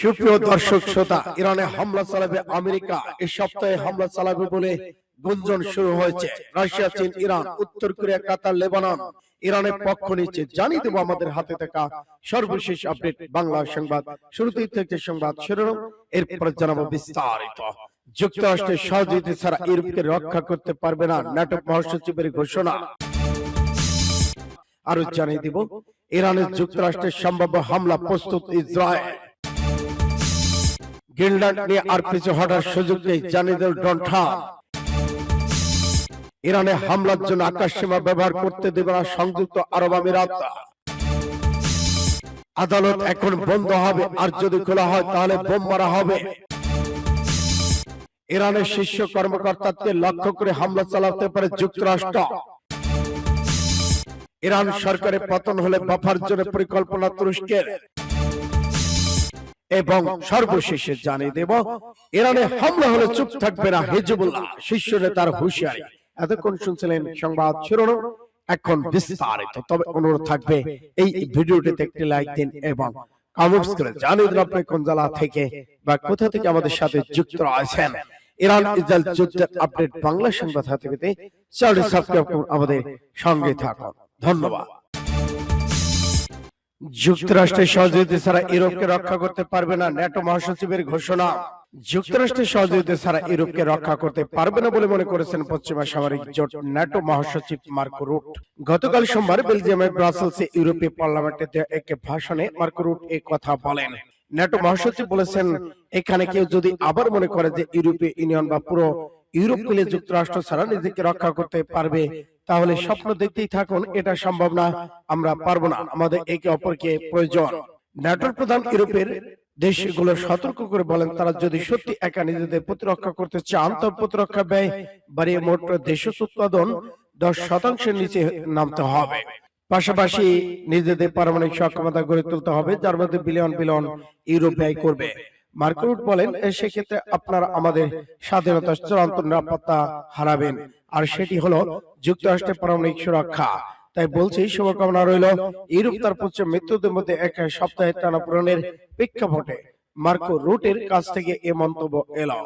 সুপ্রিয় দর্শক শ্রোতা, ইরানে হামলা চালাবে আমেরিকা। এই সপ্তাহে হামলা চালাবে বলে গুঞ্জন শুরু হয়েছে। রাশিয়া, চীন, ইরান, উত্তর কোরিয়া, কাতার, লেবানন। ইরানের পক্ষ নিচ্ছে। জানিয়ে দেবো আমাদের হাতে থাকা সর্বশেষ আপডেট বাংলা সংবাদ। শুরুতেই থেকে সংবাদ শিরোনাম। এরপর জানাব বিস্তারিত। যুক্তরাষ্ট্রের সহযোগিতা ছাড়া ইউরোপকে রক্ষা করতে পারবে না ন্যাটো মহাসচিবের ঘোষণা। আরও জানিয়ে দিব, ইরানের যুক্তরাষ্ট্রের সম্ভাব্য হামলা প্রস্তুত ইসরায়েল। নিয়ে আর পিছু সুযোগ নেই, জানিয়ে ট্রাম্প। ইরানে হামলার জন্য আকাশ সীমা ব্যবহার করতে দেবে না সংযুক্ত আরব আমিরাত। আদালত এখন বন্ধ হবে, আর যদি খোলা হয় তাহলে বোম মারা হবে। ইরানের শীর্ষ কর্মকর্তাকে লক্ষ্য করে হামলা চালাতে পারে যুক্তরাষ্ট্র। ইরান সরকারের পতন হলে বাফার জন্য পরিকল্পনা তুরস্কের। এবং সর্বশেষে জানিয়ে দেব ইরানে হামলা হলে চুপ থাকবে না হিজবুল্লাহ। শীর্ষ নেতার হুঁশিয়ারি। এতক্ষণ শুনছিলেন সংবাদ শিরোনাম। এখন বিস্তারিত তবে অনুরোধ থাকবে এই ভিডিওটিতে একটি লাইক দিন এবং কমেন্টস করে জানিয়ে দিন আপনি কোন জেলা থেকে বা কোথা থেকে আমাদের সাথে যুক্ত আছেন? ইরান ইসরায়েল যুদ্ধের আপডেট বাংলা সংবাদ হাতে পেতে চ্যানেলটি সাবস্ক্রাইব করুন আমাদের সঙ্গে থাকুন। ধন্যবাদ। যুক্তরাষ্ট্রের সহযোগিতা ছাড়া ইউরোপকে রক্ষা করতে পারবে না ন্যাটো মহাসচিবের ঘোষণা। যুক্তরাষ্ট্রের সহযোগিতা ছাড়া ইউরোপকে রক্ষা করতে পারবে না বলে মনে করেছেন পশ্চিমা সামরিক জোট ন্যাটো মহাসচিব মার্কো রুট। গতকাল সোমবার বেলজিয়ামের ব্রাসেলসে ইউরোপীয় পার্লামেন্টে দেওয়া এক ভাষণে মার্কো রুট এই কথা বলেন। ন্যাটো মহাসচিব বলেছেন এখানে কেউ যদি আবার মনে করে যে ইউরোপীয় ইউনিয়ন বা পুরো ইউরোপ মিলে যুক্তরাষ্ট্র ছাড়া নিজেকে রক্ষা করতে পারবে। তাহলে স্বপ্ন দেখতেই থাকুন এটা সম্ভব না। আমরা পারব না। আমাদের একে অপরকে প্রয়োজন। ন্যাটোর প্রধান ইউরোপের দেশগুলো সতর্ক করে বলেন তারা যদি সত্যি একা নিজেদের প্রতিরক্ষা করতে চান তবে প্রতিরক্ষা ব্যয় বাড়িয়ে মোট দেশ উৎপাদন দশ শতাংশের নিচে নামতে হবে। পাশাপাশি নিজেদের পারমাণবিক সক্ষমতা গড়ে তুলতে হবে যার মধ্যে বিলিয়ন বিলিয়ন ইউরো ব্যয় করবে। মার্করুট বলেন সেক্ষেত্রে আপনারা আমাদের স্বাধীনতার চূড়ান্ত নিরাপত্তা হারাবেন। আর সেটি হলো যুক্তরাষ্ট্রের পারমাণবিক সুরক্ষা। তাই বলছি শুভকামনা রইল ইউরোপ তার পুত্র মৃত্যুদের মধ্যে এক সপ্তাহে টানা পূরণের প্রেক্ষাপটে মার্কো রুটের কাছ থেকে এ মন্তব্য এলো।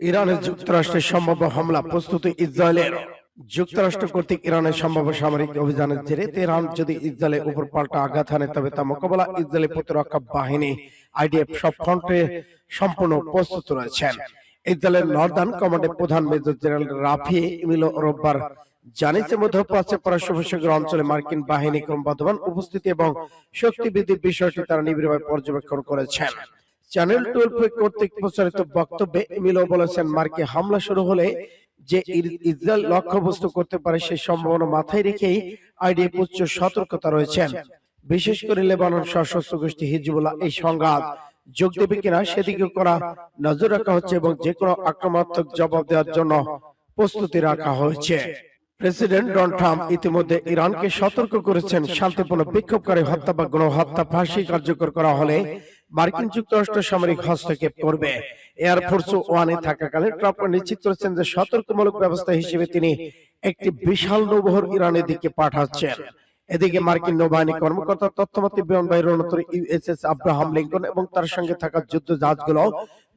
ইরানের যুক্তরাষ্ট্রের সম্ভাব্য হামলা প্রস্তুতি ইসরায়েলের। যুক্তরাষ্ট্র কর্তৃক ইরানের সম্ভাব্য সামরিক অভিযানের জেরে তেহরান যদি ইসরায়েলের উপর পাল্টা আঘাত হানে তবে তা মোকাবেলা ইসরায়েলের প্রতিরক্ষা বাহিনী আইডিএফ সব ফ্রন্টে সম্পূর্ণ প্রস্তুত রয়েছেন। ইসরায়েলের নর্দার্ন কমান্ডের প্রধান মেজর জেনারেল রাফি মিলো রোববার জানিয়েছে মধ্যপ্রাচ্যের পরস্পর অঞ্চলে মার্কিন বাহিনী ক্রমবর্ধমান উপস্থিতি এবং শক্তি বৃদ্ধির বিষয়টি তারা নিবিড়ভাবে পর্যবেক্ষণ করেছেন। চ্যানেল টুয়েলভ কর্তৃক প্রচারিত বক্তব্যে মিলো বলেছেন মার্কে হামলা শুরু হলে যে ইসরায়েল লক্ষ্যবস্তু করতে পারে সেই সম্ভাবনা মাথায় রেখেই আইডিএফ উচ্চ সতর্কতা রয়েছেন। বিশেষ করে লেবানন সশস্ত্র গোষ্ঠী হিজবুল্লাহ এই সংঘাত যোগ দেবে কিনা সেদিকে করা নজর রাখা হচ্ছে এবং যে কোনো আক্রমণাত্মক জবাব দেওয়ার জন্য প্রস্তুতি রাখা হয়েছে প্রেসিডেন্ট ডোনাল্ড ট্রাম্প ইতিমধ্যে ইরানকে সতর্ক করেছেন। শান্তিপূর্ণ বিক্ষোভকারী হত্যা বা গণহত্যা ফাঁসি কার্যকর করা হলে মার্কিন যুক্তরাষ্ট্র সামরিক হস্তক্ষেপ করবে। এয়ারফোর্স ওয়ানে থাকাকালে ট্রাম্প নিশ্চিত করেছেন যে সতর্কমূলক ব্যবস্থা হিসেবে তিনি একটি বিশাল নৌবহর ইরানের দিকে পাঠাচ্ছেন। এদিকে মার্কিন নৌবাহিনী কর্মকর্তা তথ্যমন্ত্রী বিমানবাহী রণতরী ইউএসএস আব্রাহাম লিঙ্কন এবং তার সঙ্গে থাকা যুদ্ধ জাহাজগুলো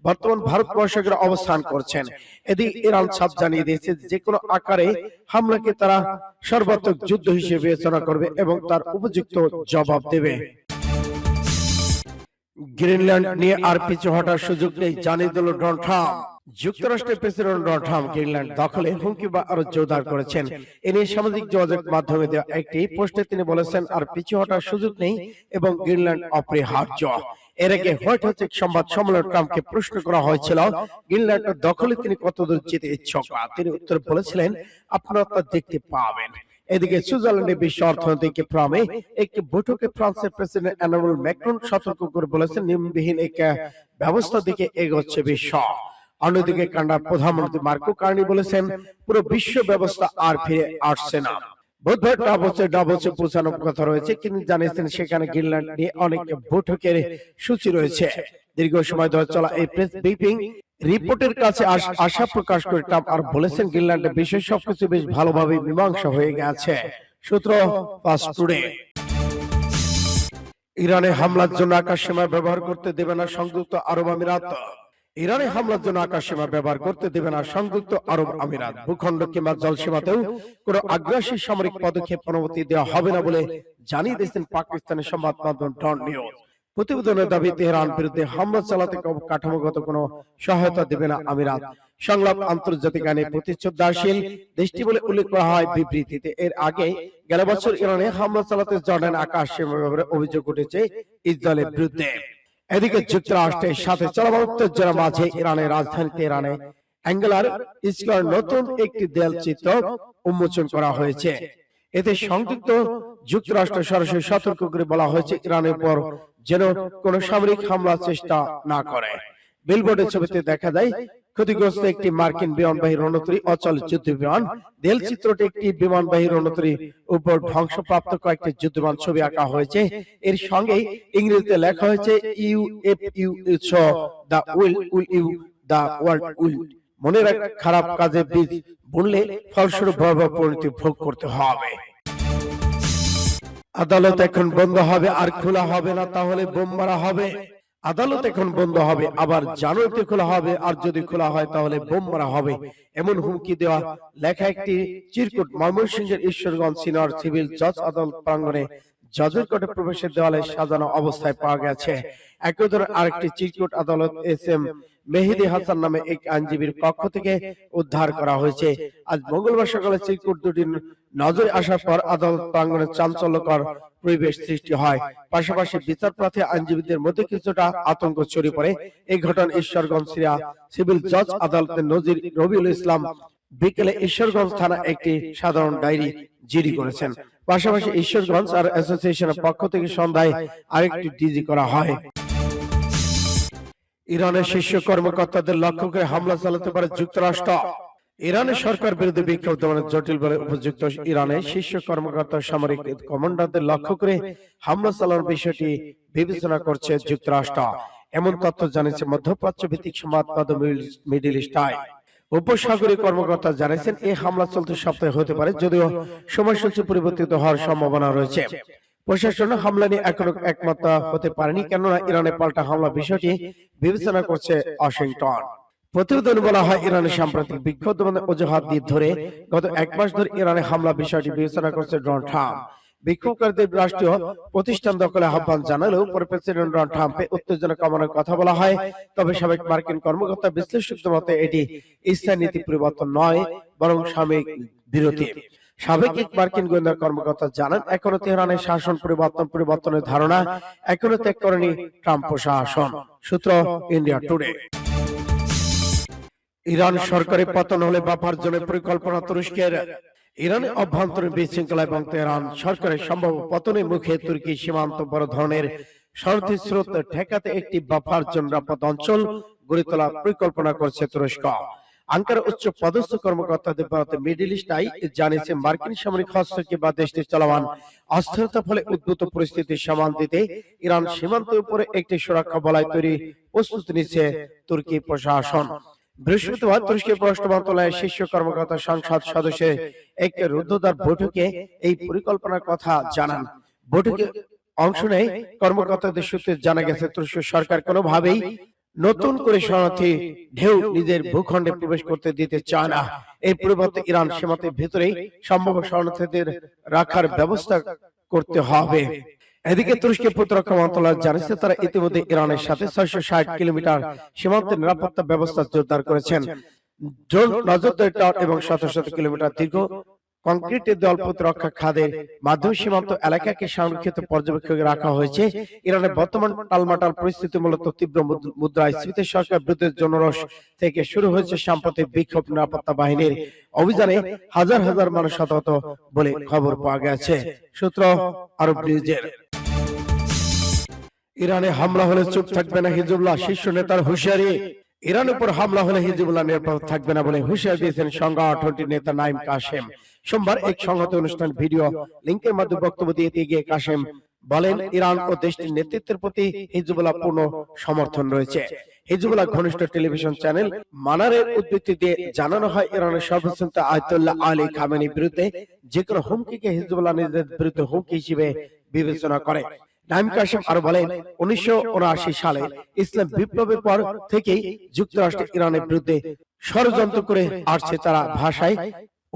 বর্তমান ভারত মহাসাগরে অবস্থান করছেন। এদিকে ইরান সাপ জানিয়ে দিয়েছে যে কোনো আকারে হামলাকে তারা সর্বাত্মক যুদ্ধ হিসেবে বিবেচনা করবে এবং তার উপযুক্ত জবাব দেবে। গ্রিনল্যান্ড নিয়ে আর পিছু হটার সুযোগ নেই। জানিয়ে দিল ডোনাল্ড ট্রাম্প। যুক্তরাষ্ট্রের প্রেসিডেন্ট ডোনাল্ড ট্রাম্প গ্রিনল্যান্ড দখলে হুমকি বা আরও জোরদার করেছেন। এ নিয়ে সামাজিক যোগাযোগ মাধ্যমে দেওয়া একটি পোস্টে তিনি বলেছেন আর পিছু হটার সুযোগ নেই এবং গ্রিনল্যান্ড অপরিহার্য। এর আগে হোয়াইট হাউসে সংবাদ সম্মেলনে ট্রাম্পকে প্রশ্ন করা হয়েছিল গ্রিনল্যান্ডের দখলে তিনি কতদূর যেতে ইচ্ছুক? তিনি উত্তর বলেছিলেন আপনারা তা দেখতে পাবেন। এদিকে সুইজারল্যান্ডের বিশ্ব অর্থনৈতিক ফোরামে একটি বৈঠকে ফ্রান্সের প্রেসিডেন্ট এমানুয়েল ম্যাক্রন সতর্ক করে বলেছেন নিয়মবিহীন এক ব্যবস্থা দিকে এগোচ্ছে বিশ্ব। অন্যদিকে কানাডার প্রধানমন্ত্রী মার্কো কার্নি বলেছেন পুরো বিশ্ব ব্যবস্থা আর ফিরে আসছে না। বুধবার ডাবসে ডাবসে পৌঁছানোর কথা রয়েছে তিনি জানিয়েছেন সেখানে গ্রিনল্যান্ড নিয়ে অনেক বৈঠকের সূচি রয়েছে। দীর্ঘ সময় ধরে চলা এই প্রেস ব্রিফিং রিপোর্টের কাছে আশা প্রকাশ করে ট্রাম্প আর বলেছেন গ্রিনল্যান্ডের বিষয় সবকিছু বেশ ভালোভাবে মীমাংসা হয়ে গেছে। সূত্র ফাস্ট টুডে। ইরানে হামলার জন্য আকাশ সীমা ব্যবহার করতে দেবে না সংযুক্ত আরব আমিরাত। ইরানে হামলার জন্য আকাশ সীমা ব্যবহার করতে দেবে না সংযুক্ত আরব আমিরাত। ভূখণ্ড কিংবা জল সীমাতেও কোনো আগ্রাসী সামরিক পদক্ষেপ অনুমতি দেওয়া হবে না বলে জানিয়ে দিয়েছেন পাকিস্তানের সংবাদ মাধ্যম ডন নিউজ। প্রতিবেদনের দাবি তেহরান বিরুদ্ধে হামলা চালাতে কাঠামোগত কোনো সহায়তা দেবে না আমিরাত। সংলাপ আন্তর্জাতিক আইনে প্রতিশ্রুতিশীল দেশটি বলে উল্লেখ করা হয় বিবৃতিতে। এর আগে গেল বছর ইরানে হামলা চালাতে জর্ডান আকাশ সীমা ব্যবহারে অভিযোগ উঠেছে ইসরায়েলের বিরুদ্ধে। এদিকে যুক্তরাষ্ট্রের সাথে চলমান উত্তেজনার মাঝে ইরানের রাজধানী তেহরানে অ্যাঙ্গেলার স্কোয়ার নতুন একটি দেয়াল চিত্র উন্মোচন করা হয়েছে। এতে সংযুক্ত যুক্তরাষ্ট্র সরাসরি সতর্ক করে বলা হয়েছে ইরানের উপর যেন কোনো সামরিক হামলার চেষ্টা না করে। বিলবোর্ডের ছবিতে দেখা যায়, ক্ষতিগ্রস্ত একটি মার্কিন বিমানবাহী রণতরী অচল যুদ্ধ বিমান। দেল চিত্রটি একটি বিমানবাহী রণতরী উপর ধ্বংসপ্রাপ্ত কয়েকটি যুদ্ধবিমান ছবি আঁকা হয়েছে। এর সঙ্গে ইংরেজিতে লেখা হয়েছে, U F U the will will you the world will. মনে রাখ, খারাপ কাজে বীজ বুনলে ফলস্বরূপ ভয়াবহ পরিণতি ভোগ করতে হবে। আদালত এখন বন্ধ হবে আর খোলা হবে না তাহলে বোম মারা হবে। আদালত এখন বন্ধ হবে আবার জানুয়ারিতে খোলা হবে আর যদি খোলা হয় তাহলে বোম মারা হবে। এমন হুমকি দেওয়া লেখা একটি চিরকুট ময়মনসিংহের ঈশ্বরগঞ্জ সিনিয়র সিভিল জজ আদালত প্রাঙ্গণে জজের কোর্টে প্রবেশের দেওয়ালে সাজানো অবস্থায় পাওয়া গেছে। একই ধরনের আরেকটি চিরকুট আদালত এস এম মেহেদি হাসান নামে এক আইনজীবীর পক্ষ থেকে উদ্ধার করা হয়েছে আজ মঙ্গলবার সকালে চিরকুট দুটি নজরে আসার পর আদালত প্রাঙ্গণে চাঞ্চল্যকর পরিবেশ সৃষ্টি হয়। পাশাপাশি বিচার প্রার্থী আইনজীবীদের মধ্যে কিছুটা আতঙ্ক ছড়িয়ে পড়ে। এই ঘটনা ঈশ্বরগঞ্জ সিভিল জজ আদালতের নজির রবিউল ইসলাম বিকেলে ঈশ্বরগঞ্জ থানা একটি সাধারণ ডায়েরি জিডি করেছেন। পাশাপাশি ঈশ্বরগঞ্জ আর অ্যাসোসিয়েশনের পক্ষ থেকে সন্ধ্যায় আরেকটি ডিজি করা হয়। ইরানের শীর্ষ কর্মকর্তাদের লক্ষ্য করে হামলা চালাতে পারে যুক্তরাষ্ট্র। ইরানের সরকার বিরুদ্ধে বিক্ষোভ দমনের জটিল বলে উপযুক্ত ইরানের শীর্ষ কর্মকর্তা সামরিক কমান্ডারদের লক্ষ্য করে হামলা চালানোর বিষয়টি বিবেচনা করছে যুক্তরাষ্ট্র। এমন তথ্য জানিয়েছে মধ্যপ্রাচ্য ভিত্তিক সংবাদ মাধ্যম মিডিল ইস্ট আই উপসাগরীয় কর্মকর্তা জানিয়েছেন এই হামলা চলতি সপ্তাহে হতে পারে, যদিও সময়সূচি পরিবর্তিত হওয়ার সম্ভাবনা রয়েছে। প্রশাসন হামলা নিয়ে এখনও একমত হতে পারেনি, কেননা ইরানে পাল্টা হামলা বিষয়টি বিবেচনা করছে ওয়াশিংটন। প্রতিবেদনে বলা হয় ইরানের সাম্প্রতিক বিক্ষোভ দমনের অজুহাত দিয়ে ধরে গত এক মাস ধরে ইরানে হামলা বিষয়টি বিবেচনা করছে ডোনাল্ড ট্রাম্প। বিক্ষোভকারীদের রাষ্ট্রীয় প্রতিষ্ঠান দখলে আহ্বান জানালেও পরে প্রেসিডেন্ট ডোনাল্ড ট্রাম্পে উত্তেজনা কমানোর কথা বলা হয়। তবে সাবেক মার্কিন কর্মকর্তা বিশ্লেষকদের মতে এটি ইসলাম নীতি পরিবর্তন নয় বরং সাময়িক বিরতি। সাবেক এক মার্কিন গোয়েন্দা কর্মকর্তা জানান এখনও তেহরানের শাসন পরিবর্তন পরিবর্তনের ধারণা এখনও ত্যাগ করেনি ট্রাম্প প্রশাসন। সূত্র ইন্ডিয়া টুডে। ইরান সরকারের পতন হলে বাফার জন্য পরিকল্পনা তুরস্কের ইরানের অভ্যন্তরীণ বিশৃঙ্খলা এবং তেহরান সরকারের সম্ভব পতনের মুখে তুর্কি সীমান্ত বড় ধরনের শরতি স্রোত ঠেকাতে একটি বাফার জন্য নিরাপদ অঞ্চল গড়ে তোলার পরিকল্পনা করছে তুরস্ক। আঙ্কার উচ্চ পদস্থ কর্মকর্তাদের মিডিল ইস্ট আই জানিয়েছে, মার্কিন সামরিক হস্তক্ষেপ বা দেশটির চলমান অস্থিরতা ফলে উদ্ভূত পরিস্থিতি সামাল দিতে ইরান সীমান্তের উপরে একটি সুরক্ষা বলয় তৈরি প্রস্তুতি নিচ্ছে তুর্কি প্রশাসন। বৃহস্পতিবার তুরস্কের পররাষ্ট্র মন্ত্রণালয়ের শীর্ষ কর্মকর্তা সংসদ সদস্যের এক রুদ্ধদ্বার বৈঠকে এই পরিকল্পনার কথা জানান। বৈঠকে অংশ নেয় কর্মকর্তাদের সূত্রে জানা গেছে তুরস্ক সরকার কোনোভাবেই নতুন করে শরণার্থী ঢেউ নিজের ভূখণ্ডে প্রবেশ করতে দিতে চায় না। এর পরিবর্তে ইরান সীমান্তের ভেতরেই সম্ভব শরণার্থীদের রাখার ব্যবস্থা করতে হবে। এদিকে তুরস্কের প্রতিরক্ষা মন্ত্রণালয় জানিয়েছে তারা ইতিমধ্যে ইরানের সাথে ছয়শো ষাট কিলোমিটার সীমান্তের নিরাপত্তা ব্যবস্থা জোরদার করেছেন। ড্রোন নজরদারি টাওয়ার এবং শত শত কিলোমিটার দীর্ঘ কংক্রিটের দল প্রতিরক্ষা খাদের মাধ্যমে সীমান্ত এলাকাকে সংরক্ষিত পর্যবেক্ষকে রাখা হয়েছে। ইরানের বর্তমান টালমাটাল পরিস্থিতি মূলত তীব্র মুদ্রাস্ফীতি সরকার বিরুদ্ধে জনরস থেকে শুরু হয়েছে সাম্প্রতিক বিক্ষোভ নিরাপত্তা বাহিনীর অভিযানে হাজার হাজার মানুষ হতাহত বলে খবর পাওয়া গেছে সূত্র আরব নিউজের ইরানে হামলা হলে চুপ থাকবে না হিজবুল্লাহ, শীর্ষ নেতার হুঁশিয়ারি। ইরানের উপর হামলা হলে হিজবুল্লাহ নিরাপদ থাকবে না বলে হুঁশিয়ারি দিয়েছেন সংগঠনটির নেতা নাইম কাশেম। সোমবার এক সংহত অনুষ্ঠান ভিডিও লিঙ্কের মাধ্যমে বক্তব্য দিয়ে গিয়ে কাশেম বলেন, ইরান ও দেশটির নেতৃত্বের প্রতি হিজবুল্লাহ পূর্ণ সমর্থন রয়েছে। হিজবুল্লাহ ঘনিষ্ঠ টেলিভিশন চ্যানেল মানারের উদ্ধৃতি দিয়ে জানানো হয়, ইরানের নেতা আয়তুল্লাহ আলী খামেনির বিরুদ্ধে যে কোনো হুমকিকে হিজবুল্লাহ নিজেদের বিরুদ্ধে হুমকি হিসেবে বিবেচনা করে। নাইম কাশেম আরও বলেন উনিশশো সালে ইসলাম বিপ্লবের পর থেকেই যুক্তরাষ্ট্র ইরানের বিরুদ্ধে ষড়যন্ত্র করে আসছে তারা ভাষায়।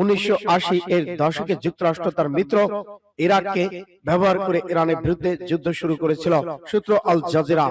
উনিশশো আশি এর দশকে যুক্তরাষ্ট্র তার মিত্র ইরাককে ব্যবহার করে ইরানের বিরুদ্ধে যুদ্ধ শুরু করেছিল সূত্র আল জাজিরা।